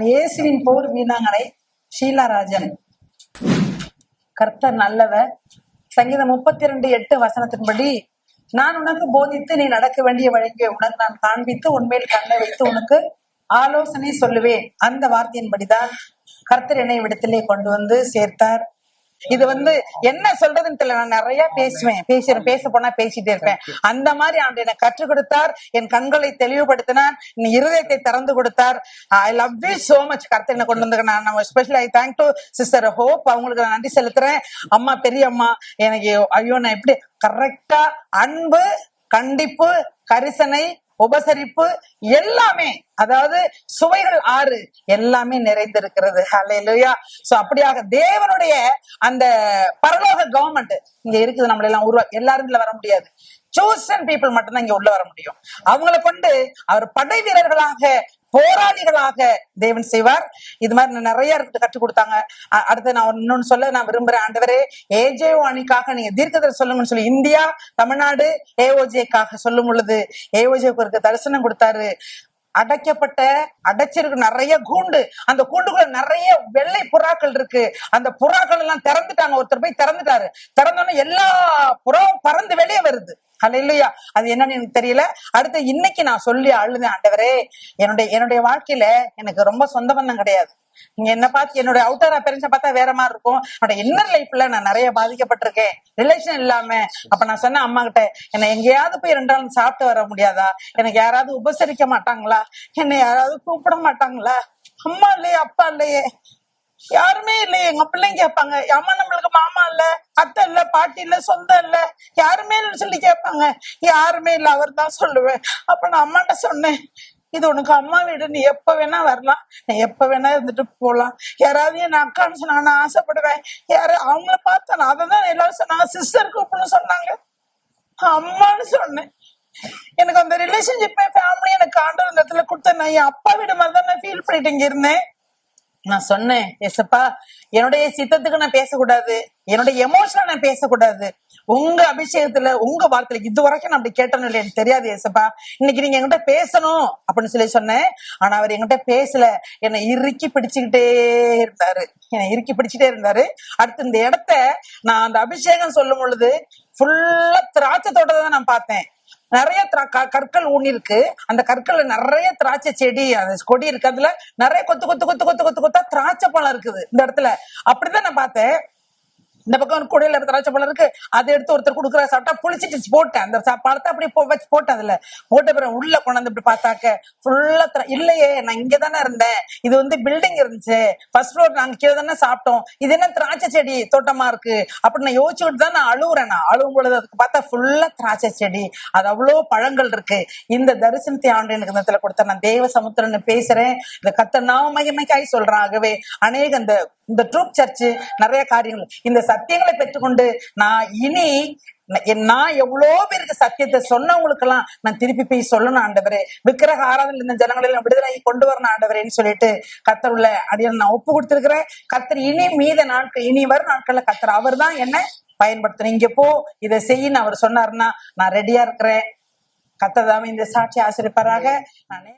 நான் இயேசுவின் போர் வீணாங்கனை ஷீலாராஜன். கர்த்தர் நல்லவர். சங்கீதம் முப்பத்தி ரெண்டு எட்டு வசனத்தின்படி நான் உனக்கு போதித்து நீ நடக்க வேண்டிய வழியை உனக்கு நான் காண்பித்து உண்மையில் கண்ணை வைத்து உனக்கு ஆலோசனை சொல்லுவேன். அந்த வார்த்தையின்படிதான் கர்த்தர் என்னை விடத்திலே கொண்டு வந்து சேர்த்தார். இது வந்து என்ன சொல்றதுன்னு தெரியல. நான் நிறைய பேசுவேன். பேசுறேன் பேச போனா பேசிட்டே இருப்பேன். அந்த மாதிரி ஆண்டு எனக்கு கற்றுக் கொடுத்தார். என் கண்களை தெளிவுபடுத்தினார். என் இருதயத்தை திறந்து கொடுத்தார். I love you so much கருத்து என்ன கொண்டு வந்து நான் special I thank to sister Hope அவங்களுக்கு நான் நன்றி செலுத்துறேன். அம்மா பெரிய அம்மா எனக்கு ஐயோ நான் எப்படி கரெக்டா அன்பு கண்டிப்பு கரிசனை உபசரிப்பு எல்லாமே அதாவது சுவைகள் ஆறு எல்லாமே நிறைந்திருக்கிறது. ஹலையிலயா சோ அப்படியாக தேவனுடைய அந்த பரலோக கவர்மெண்ட் இங்க இருக்குது நம்மள எல்லாம் உருவா எல்லாரும் இதுல வர முடியாது. சூசன் பீப்புள் மட்டும்தான் இங்க உள்ள வர முடியும். அவங்களை கொண்டு அவர் படை வீரர்களாக போராளிகளாக தேவன் செய்வார். இது மாதிரி நிறைய இருக்கு கற்றுக் கொடுத்தாங்க. அடுத்து நான் இன்னொன்னு சொல்ல நான் விரும்புறேன். ஆண்டவரே ஏஜே அணிக்காக நீங்க தீர்க்கதர் சொல்லுங்கன்னு சொல்லி இந்தியா தமிழ்நாடு ஏஓஜேக்காக சொல்லும் பொழுது ஏஓஜேக்கு இருக்க தரிசனம் கொடுத்தாரு. அடைக்கப்பட்ட அடைச்சிருக்கு நிறைய கூண்டு. அந்த கூண்டுக்குள்ள நிறைய வெள்ளை புறாக்கள் இருக்கு. அந்த புறாக்கள் எல்லாம் திறந்துட்டாங்க. ஒருத்தர் போய் திறந்துட்டாரு. திறந்தோன்னே எல்லா புறாவும் பறந்து வெளியே வருது. அல்ல இல்லையா அது என்னன்னு எனக்கு தெரியல. அடுத்து இன்னைக்கு நான் சொல்லி அழுதேன் ஆண்டவரே. என்னுடைய என்னுடைய வாழ்க்கையில எனக்கு ரொம்ப சொந்த பந்தம் கிடையாது. நீங்க என்ன பார்த்து என்னுடைய அவுட்டர் அப்பேரன்ஸ பார்த்தா வேற மாதிரி இருக்கும். என்னோட இன்னர் லைஃப்ல நான் நிறைய பாதிக்கப்பட்டிருக்கேன். ரிலேஷன் இல்லாம. அப்ப நான் சொன்னேன் அம்மா கிட்ட என்ன எங்கேயாவது போய் ரெண்டு நாள் சாப்பிட்டு வர முடியாதா? எனக்கு யாராவது உபசரிக்க மாட்டாங்களா? என்னை யாராவது கூப்பிட மாட்டாங்களா? அம்மா இல்லையே அப்பா இல்லையே. யாருமே இல்லையே. எங்க பிள்ளைங்க கேட்பாங்க அம்மா நம்மளுக்கு மாமா இல்ல. அத்தை இல்ல பாட்டி இல்ல சொந்தம் இல்ல யாருமே இல்லைன்னு சொல்லி கேட்பாங்க. யாருமே இல்ல அவர் தான் சொல்லுவேன். அப்ப நான் அம்மாட்ட சொன்னேன் இது உனக்கு அம்மா வீடு நீ எப்ப வேணா வரலாம். நீ எப்ப வேணா இருந்துட்டு போலாம். யாராவது என் அக்கான்னு சொன்னாங்க நான் ஆசைப்படுவேன். யாரு அவங்கள பார்த்தா அதான் அதை தான் எல்லாரும் சொன்னாங்க. சிஸ்டர் கூப்பிடணும் சொன்னாங்க. அம்மான்னு சொன்னேன். எனக்கு அந்த ரிலேஷன்ஷிப் ஃபேமிலி எனக்கு ஆண்டவர் இந்த இடத்துல கொடுத்த நான் என் அப்பா வீடு மாதிரி தான் நான் ஃபீல் பண்ணிட்டு இங்க இருந்தேன். நான் சொன்னேன் எசப்பா என்னுடைய சித்தத்துக்கு நான் பேசக்கூடாது என்னுடைய எமோஷனா நான் பேசக்கூடாது. உங்க அபிஷேகத்துல உங்க வார்த்தையில இது வரைக்கும் நான் அப்படி கேட்டேன்னு இல்லை எனக்கு தெரியாது ஏசப்பா. இன்னைக்கு நீங்க என்கிட்ட பேசணும் அப்படின்னு சொல்லி சொன்னேன். ஆனா அவர் என்கிட்ட பேசல. என்னை இறுக்கி பிடிச்சுக்கிட்டே இருந்தாரு. என்னை இறுக்கி பிடிச்சிட்டே இருந்தாரு. அடுத்து இந்த இடத்த நான் அந்த அபிஷேகம் சொல்லும் பொழுது ஃபுல்லா திராட்சை தோட்டத்தை தான் நான் பார்த்தேன். நிறைய திரா- க- கற்கள் ஊனி இருக்கு அந்த கற்கள்ல நிறைய திராட்சை செடி அந்த கொடி இருக்கு. அதுல நிறைய கொத்து கொத்து கொத்து கொத்து கொத்து கொத்தா திராட்சை பழம் இருக்குது இந்த இடத்துல. அப்படிதான் நான் பார்த்தேன். இந்த பக்கம் ஒரு குடையில திராட்சை பழம் இருக்கு. அதை எடுத்து ஒருத்தர் கொடுக்குற சாப்பிட்டா புளிச்சிட்டு போட்டேன். அந்த பழத்தை அப்படி போ- வச்சு போட்டேன் அதுல போட்ட பிறகு உள்ள கொண்டாந்து இப்படி பார்த்தாக்க ஃபுல்லா இல்லையே நான் இங்க தானே இருந்தேன். இது வந்து பில்டிங் இருந்துச்சு. ஃபர்ஸ்ட் ஃப்ளோர் நாங்க கீழே தானே சாப்பிட்டோம். இது என்ன திராட்சை செடி தோட்டமா இருக்கு? அப்படி நான் யோசிச்சுட்டு தான் நான் அழுவுறேன் நான். அழுவும் பொழுது அதுக்கு பார்த்தா ஃபுல்லா திராட்சை செடி. அது அவ்வளவு பழங்கள் இருக்கு. இந்த தரிசனத்தை ஆண்டு எனக்கு இந்த கொடுத்த நான் தேவ சமுத்திரன்னு பேசுறேன். இந்த கத்த நாம மகிமைக்காய் சொல்றேன். ஆகவே அநேக இந்த இந்த ட்ரூப் சர்ச் நிறைய காரியங்கள். இந்த சத்தியங்களை பெற்றுக்கொண்டு நான் இனி நான் எவ்வளோ பேருக்கு சத்தியத்தை சொன்னவங்களுக்கு எல்லாம் நான் திருப்பி போய் சொல்லணும் ஆண்டவரே. விக்கிரக ஆராதனை இந்த ஜனங்களில் விடுதலை கொண்டு வரணும் ஆண்டவரேன்னு சொல்லிட்டு கத்தர் உள்ள அடியை நான் ஒப்பு கொடுத்துருக்கிறேன். கத்தர் இனி மீத நாட்கள் இனி வரும் நாட்கள்ல கத்தர் அவர் தான் என்ன பயன்படுத்தணும். இங்க போ இதை செய்யின்னு அவர் சொன்னாருன்னா நான் ரெடியா இருக்கிறேன். கத்தர் தாமே இந்த சாட்சி ஆசிரியப்பராக நான்